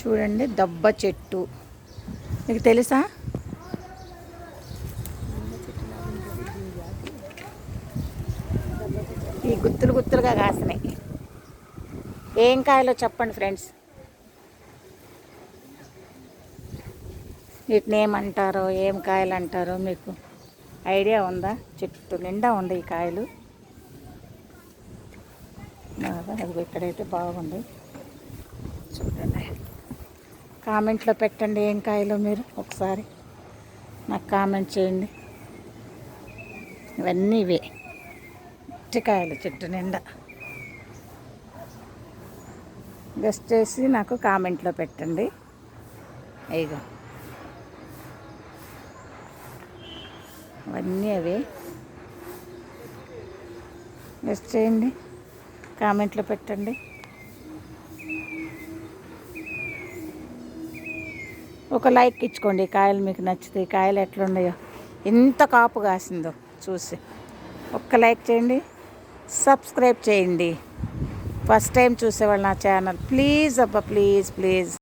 చూడండి దబ్బ చెట్టు. మీకు తెలుసా? ఈ గుత్తులు గుత్తులుగా కాసినాయి. ఏం కాయలో చెప్పండి ఫ్రెండ్స్? వీటిని ఏమంటారో ఏం కాయలు అంటారో మీకు ఐడియా ఉందా? చెట్టు నిండా ఉంది ఈ కాయలు. అది ఇక్కడైతే బాగుంది. చూడండి. కామెంట్లో పెట్టండి ఏం కాయలు మీరు ఒకసారి నాకు కామెంట్ చేయండి. ఇవన్నీ ఇవే. ఇట్టికాయలు చెట్టు నిండా. గెస్ట్ చేసి నాకు కామెంట్లో పెట్టండి. ఇగో అవన్నీ అవి. గెస్ట్ చేయండి. కామెంట్లో పెట్టండి. ఒక లైక్ ఇచ్చుకోండి కాయలు మీకు నచ్చితే. ఈ కాయలు ఎట్లున్నాయో. ఎంత కాపు కాసిందో చూసి. ఒక్క లైక్ చేయండి. సబ్స్క్రైబ్ చేయండి. ఫస్ట్ టైం చూసేవాళ్ళు నా ఛానల్. ప్లీజ్ అబ్బా ప్లీజ్ ప్లీజ్.